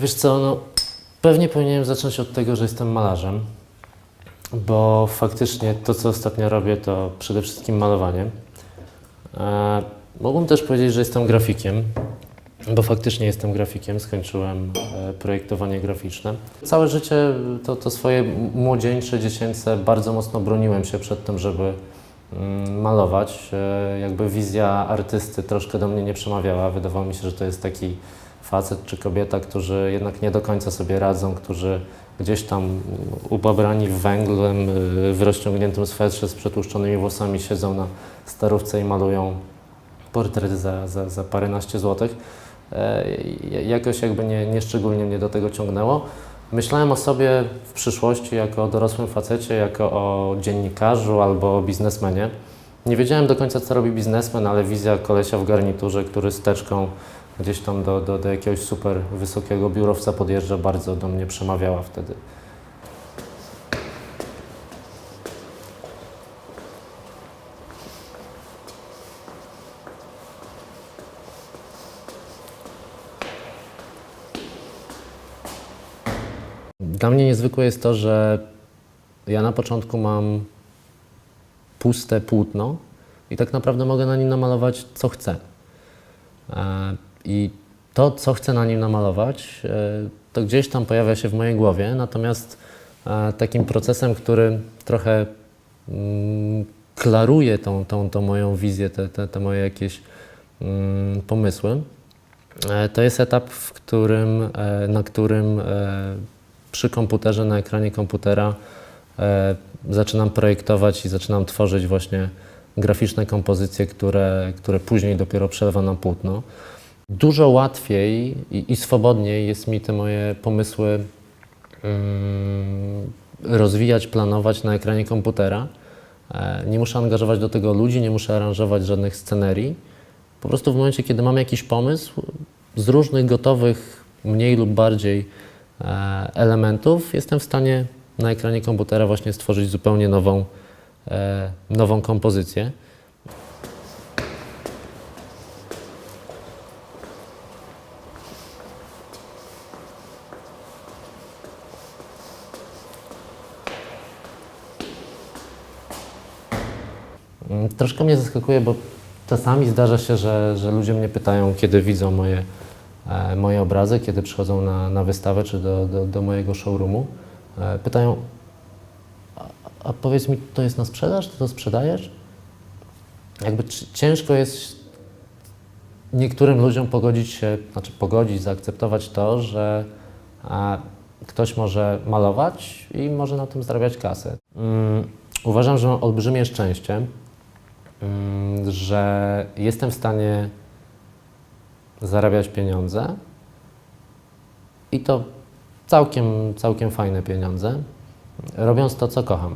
Wiesz co, no pewnie powinienem zacząć od tego, że jestem malarzem, bo faktycznie to, co ostatnio robię, to przede wszystkim malowanie. E, też powiedzieć, że jestem grafikiem, bo faktycznie jestem grafikiem, skończyłem e, projektowanie graficzne. Całe życie, to, to swoje młodzieńcze, dziecięce, bardzo mocno broniłem się przed tym, żeby mm, malować. E, jakby wizja artysty troszkę do mnie nie przemawiała. Wydawało mi się, że to jest taki facet czy kobieta, którzy jednak nie do końca sobie radzą, którzy gdzieś tam ubabrani węglem, y, w rozciągniętym swetrze z przetłuszczonymi włosami siedzą na starówce i malują portret za, za, za paręnaście złotych. E, Jakoś jakby nie, nie szczególnie mnie do tego ciągnęło. Myślałem o sobie w przyszłości jako o dorosłym facecie, jako o dziennikarzu albo o biznesmenie. Nie wiedziałem do końca, co robi biznesmen, ale wizja kolesia w garniturze, który z teczką gdzieś tam do, do, do jakiegoś super wysokiego biurowca podjeżdża, bardzo do mnie przemawiała wtedy. Dla mnie niezwykłe jest to, że ja na początku mam puste płótno i tak naprawdę mogę na nim namalować co chcę. I to, co chcę na nim namalować, e, to gdzieś tam pojawia się w mojej głowie, natomiast e, takim procesem, który trochę mm, klaruje tą, tą, tą moją wizję, te, te, te moje jakieś mm, pomysły, e, to jest etap, w którym, na którym przy komputerze, na ekranie komputera zaczynam projektować i zaczynam tworzyć właśnie graficzne kompozycje, które, które później dopiero przelewam na płótno. Dużo łatwiej i, i swobodniej jest mi te moje pomysły mm, rozwijać, planować na ekranie komputera. E, Nie muszę angażować do tego ludzi, nie muszę aranżować żadnych scenerii. Po prostu w momencie, kiedy mam jakiś pomysł, z różnych gotowych, mniej lub bardziej e, elementów, jestem w stanie na ekranie komputera właśnie stworzyć zupełnie nową, e, nową kompozycję. Troszkę mnie zaskakuje, bo czasami zdarza się, że, że ludzie mnie pytają, kiedy widzą moje, e, moje obrazy, kiedy przychodzą na, na wystawę czy do, do, do mojego showroomu. E, pytają, a, a powiedz mi, to jest na sprzedaż? Ty to sprzedajesz? Jakby ciężko jest niektórym ludziom pogodzić się, znaczy pogodzić, zaakceptować to, że a, ktoś może malować i może na tym zarabiać kasę. Mm, uważam, że mam olbrzymie szczęście, mm, że jestem w stanie zarabiać pieniądze i to całkiem, całkiem fajne pieniądze, robiąc to, co kocham.